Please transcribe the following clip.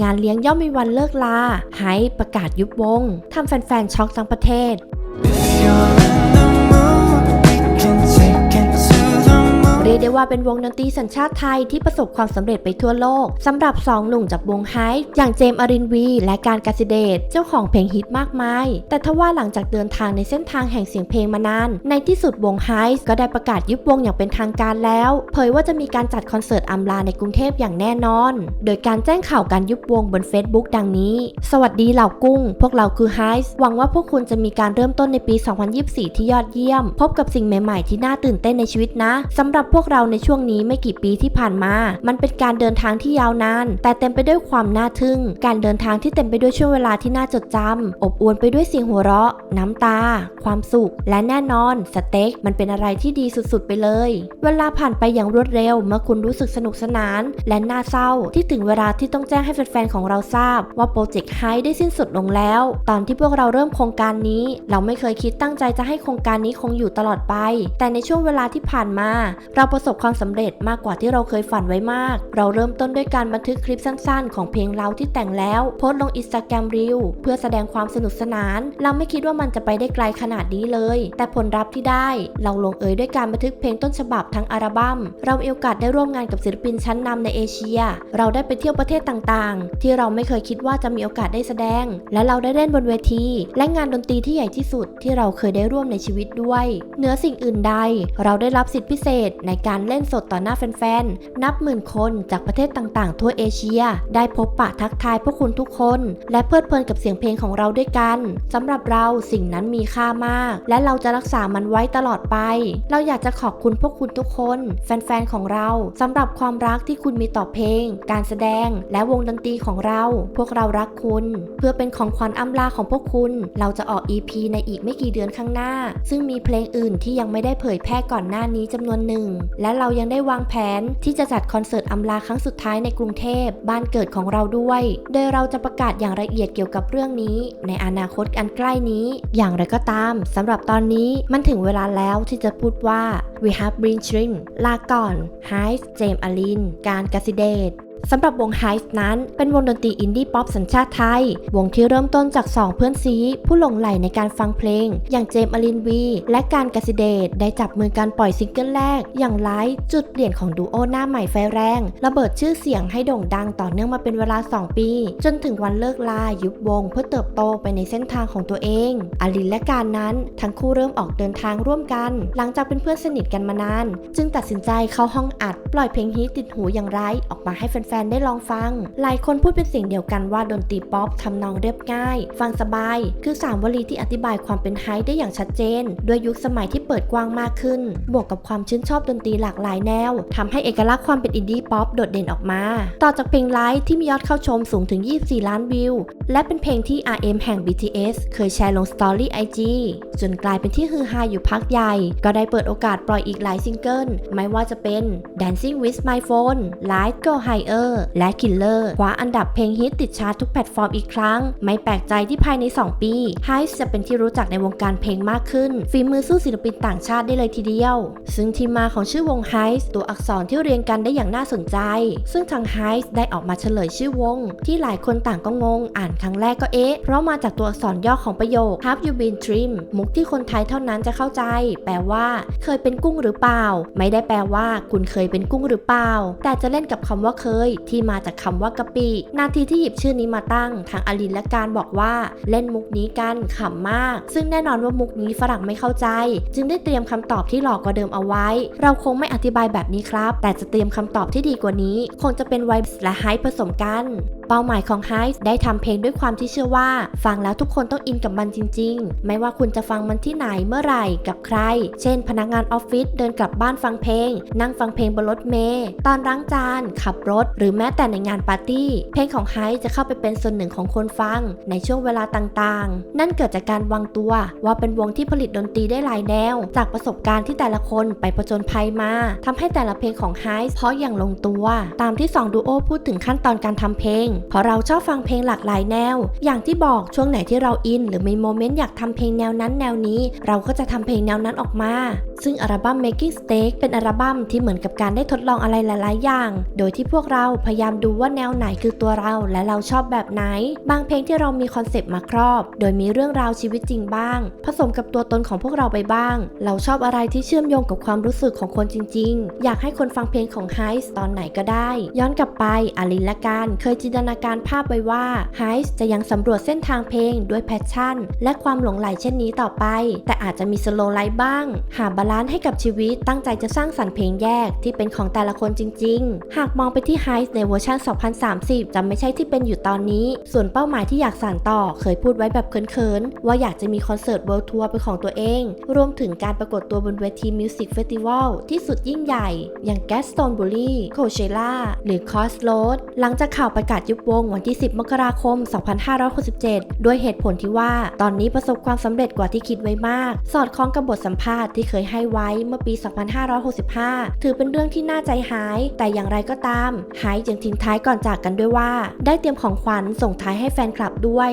งานเลี้ยงย่อมมีวันเลิกลาไฮประกาศยุบวงทำแฟนๆช็อกทั้งประเทศ ยกได้ว่าเป็นวงดนตรีสัญชาติไทยที่ประสบความสำเร็จไปทั่วโลกสำหรับสองหนุ่มจากวงไฮอย่างเจมส์อรินวี และการกาซิเดตเจ้าของเพลงฮิตมากมาย แต่ทว่าหลังจากเดินทางในเส้นทางแห่งเสียงเพลงมานาน ในที่สุดวงไฮก็ได้ประกาศยุบวงอย่างเป็นทางการแล้ว เผยว่าจะมีการจัดคอนเสิร์ตอำลาในกรุงเทพอย่างแน่นอน โดยการแจ้งข่าวการยุบวงบน Facebook ดังนี้ สวัสดีเหล่ากุ้ง พวกเราคือไฮหวังว่าพวกคุณจะมีการเริ่มต้นในปี 2024 ที่ยอดเยี่ยม พบกับสิ่งใหม่ ๆ ที่น่าตื่นเต้นในชีวิตนะสำหรับพวกเราในช่วงนี้ไม่กี่ปีที่ผ่านมา มันเป็นการเดินทางที่ยาวนาน แต่เต็มไปด้วยความน่าทึ่ง การเดินทางที่เต็มไปด้วยช่วงเวลาที่น่าจดจำอบอวลไปด้วยเสียงหัวเราะ น้ำตา ความสุข และแน่นอนสเต็กมันเป็นอะไรที่ดีสุดๆ ไปเลย เวลาผ่านไปอย่างรวดเร็ว เมื่อคุณรู้สึกสนุกสนาน และน่าเศร้า ที่ถึงเวลาที่ต้องแจ้งให้แฟนๆของเราทราบ ว่าโปรเจกต์ไฮได้สิ้นสุดลงแล้ว ตอนที่พวกเราเริ่มโครงการนี้ เราไม่เคยคิดตั้งใจจะให้โครงการนี้คงอยู่ตลอดไป แต่ในช่วงเวลาที่ผ่านมา เราประสบความสำเร็จมากกว่าที่เราเคยฝันไว้มาก เราเริ่มต้นด้วยการบันทึกคลิปสั้นๆ ของเพลงเราที่แต่งแล้ว โพสต์ลงอินสตาแกรมรีวเพื่อแสดงความสนุกสนาน เราไม่คิดว่ามันจะไปได้ไกลขนาดนี้เลย แต่ผลลัพธ์ที่ได้ เราลงเอยด้วยการบันทึกเพลงต้นฉบับทั้งอัลบั้ม เรามีโอกาสได้ร่วมงานกับศิลปินชั้นนำในเอเชีย เราได้ไปเที่ยวประเทศต่างๆ ที่เราไม่เคยคิดว่าจะมีโอกาสได้แสดง และเราได้เล่นบนเวที และงานดนตรีที่ใหญ่ที่สุดที่เราเคยได้ร่วมในชีวิตด้วย เหนือสิ่งอื่นใด เราได้รับสิทธิพิเศษในการเล่นสดต่อหน้าแฟนๆ นับหมื่นคนจากประเทศต่างๆ ทั่วเอเชีย ได้พบปะทักทายพวกคุณทุกคน และเพลิดเพลินกับเสียงเพลงของเราด้วยกันสำหรับเราสิ่งนั้นมีค่ามาก และเราจะรักษามันไว้ตลอดไป เราอยากจะขอบคุณพวกคุณทุกคน แฟนๆ ของเราสำหรับความรักที่คุณมีต่อเพลง การแสดง และวงดนตรีของเรา พวกเรารักคุณ เพื่อเป็นของขวัญอำลาของพวกคุณ เราจะออก EP ในอีกไม่กี่เดือนข้างหน้า ซึ่งมีเพลงอื่นที่ยังไม่ได้เผยแพร่ก่อนหน้านี้จำนวนหนึ่งและเรายังได้วางแผนที่จะจัดคอนเสิร์ตอำลาครั้งสุดท้ายในกรุงเทพบ้านเกิดของเราด้วย โดยเราจะประกาศอย่างละเอียดเกี่ยวกับเรื่องนี้ ในอนาคตอันใกล้นี้ อย่างไรก็ตามสำหรับตอนนี้มันถึงเวลาแล้วที่จะพูดว่า we have been dream ลาก่อน h i เจมอลิน การกสิเดช สำหรับวงไฮส์นั้น เป็นวงดนตรีอินดี้ป๊อปสัญชาติไทย วงที่เริ่มต้นจาก 2 เพื่อนซี ผู้หลงใหลในการฟังเพลง อย่างเจมอลินวี และการกสิเดชได้จับมือการปล่อยซิงเกิลแรก อย่างไลท์จุดเปลี่ยนของดูโอหน้าใหม่ไฟแรง ระเบิดชื่อเสียงให้โด่งดังต่อเนื่องมาเป็นเวลา 2 ปี จนถึงวันเลิกลายุบวงเพื่อเติบโตไปในเส้นทางของตัวเองอลินและการนั้น ทั้งคู่เริ่มออกเดินทางร่วมกัน หลังจากเป็นเพื่อนสนิทกันมานาน จึงตัดสินใจเข้าห้องอัด ปล่อยเพลงฮิตติดหูอย่างไรออกมาให้แฟนฟนๆ ได้ลองฟัง หลายคนพูดเป็นเสียงเดียวกันว่าดนตรีป๊อปทำนองเรียบง่าย ฟังสบาย คือ 3 วลีที่อธิบายความเป็นไฮได้อย่างชัดเจน ด้วยยุคสมัยที่เปิดกว้างมากขึ้น บวกกับความชื่นชอบดนตรีหลากหลายแนวทำให้เอกลักษณ์ความเป็นอินดี้ป๊อป โดดเด่นออกมา ต่อจากเพลงไลท์ที่มียอดเข้าชมสูงถึง 24 ล้านวิว และเป็นเพลงที่ RM แห่ง BTS เคยแชร์ลงสตอรี่ IG จนกลายเป็นที่ฮือฮาอยู่พักใหญ่ ก็ได้เปิดโอกาสปล่อยอีกหลายซิงเกิล ไม่ว่าจะเป็น Dancing with My Phone Light Go Higher และ Killer คว้าอันดับเพลงฮิตติดชาร์ตทุกแพลตฟอร์มอีกครั้ง ไม่แปลกใจที่ภายใน 2 ปี h i จะเป็นที่รู้จักในวงการเพลงมากขึ้น ฝีมือสู้ศิลปินต่างชาติได้เลยทีเดียว ซึ่งที่มาของชื่อวง h i ตัวอักษรที่เรียงกันได้อย่างน่าสนใจซึ่งทาง h i ได้ออกมาเฉลยชื่อวง ที่หลายคนต่างก็งง อ่านครั้งแรกก็เอ๊ะ เพราะมาจากตัวอักษรย่อของประโยค Have you been dream มุกที่คนไทยเท่านั้นจะเข้าใจ แปลว่า เคยเป็นกุ้งหรือเปล่า ไม่ได้แปลว่า คุณเคยเป็นกุ้งหรือเปล่า แต่จะเล่นกับคำว่าเคย ที่มาจากคำว่ากะปิ นาทีที่หยิบชื่อนี้มาตั้ง ทางอลินและการบอกว่า เล่นมุกนี้กันขำมาก ซึ่งแน่นอนว่ามุกนี้ฝรั่งไม่เข้าใจ จึงได้เตรียมคำตอบที่หลอกกว่าเดิมเอาไว้ เราคงไม่อธิบายแบบนี้ครับ แต่จะเตรียมคำตอบที่ดีกว่านี้คงจะเป็นไวส์และไฮผสมกัน เป้าหมายของไฮส์ได้ทำเพลงด้วยความที่เชื่อว่า ฟังแล้วทุกคนต้องอินกับมันจริง ๆ ไม่ว่าคุณจะฟังมันที่ไหนเมื่อไหร่กับใคร เช่น พนักงานออฟฟิศเดินกลับบ้านฟังเพลง นั่งฟังเพลงบนรถเมล์ตอนล้างจาน ขับรถ หรือแม้แต่ในงานปาร์ตี้ เพลงของไฮส์จะเข้าไปเป็นส่วนหนึ่งของคนฟัง ในช่วงเวลาต่างๆ นั่นเกิดจากการวางตัวว่าเป็นวงที่ผลิตดนตรีได้หลายแนว จากประสบการณ์ที่แต่ละคนไปผจญภัยมาทำให้แต่ละเพลงของไฮส์เพราะอย่างลงตัว ตามที่2ดูโอพูดถึงขั้นตอนการทำเพลงเพราะเราชอบฟังเพลงหลากหลายแนว อย่างที่บอกช่วงไหนที่เราอิน หรือมีโมเมนต์อยากทำเพลงแนวนั้นแนวนี้ เราก็จะทำเพลงแนวนั้นออกมา ซึ่งอัลบั้ม Making Steak เป็นอัลบั้มที่เหมือนกับการได้ทดลองอะไรหลาย ๆ อย่าง โดยที่พวกเราพยายามดูว่าแนวไหนคือตัวเรา และเราชอบแบบไหน บางเพลงที่เรามีคอนเซปต์มาครอบ โดยมีเรื่องราวชีวิตจริงบ้าง ผสมกับตัวตนของพวกเราไปบ้าง เราชอบอะไรที่เชื่อมโยงกับความรู้สึกของคนจริง ๆ อยากให้คนฟังเพลงของไฮส์ตอนไหนก็ได้ ย้อนกลับไปอาลินและการเคยจินตนาการภาพไว้ว่าไฮส์จะยังสำรวจเส้นทางเพลงด้วยแพชชั่น และความหลงใหลเช่นนี้ต่อไป แต่อาจจะมีสโลไลฟ์บ้าง หาบาลานซ์ให้กับชีวิตตั้งใจจะสร้างสรรค์เพลงแยกที่เป็นของแต่ละคนจริง ๆ หากมองไปที่ไฮส์ในเวอร์ชัน 2030 จะไม่ใช่ที่เป็นอยู่ตอนนี้ ส่วนเป้าหมายที่อยากสานต่อเคยพูดไว้แบบเขินๆ ว่าอยากจะมีคอนเสิร์ตเวิลด์ทัวร์เป็นของตัวเอง รวมถึงการปรากฏตัวบนเวทีมิวสิกเฟสติวัลที่สุดยิ่งใหญ่ อย่างแกสโตนบุรีโคเชล่าหรือคอสโ o ดหลังจากข่าวประกาศยุบวงวันที่ 10 มกราคม 2567 ด้วยเหตุผลที่ว่าตอนนี้ประสบความสำเร็จกว่าที่คิดไว้มาก สอดคล้องกับบทสัมภาษณ์ที่เคยให้ไว้เมื่อปี 2565 ถือเป็นเรื่องที่น่าใจหาย แต่อย่างไรก็ตามไฮยังทิ้งท้ายก่อนจากกันด้วยว่า ได้เตรียมของขวัญส่งท้ายให้แฟนคลับด้วย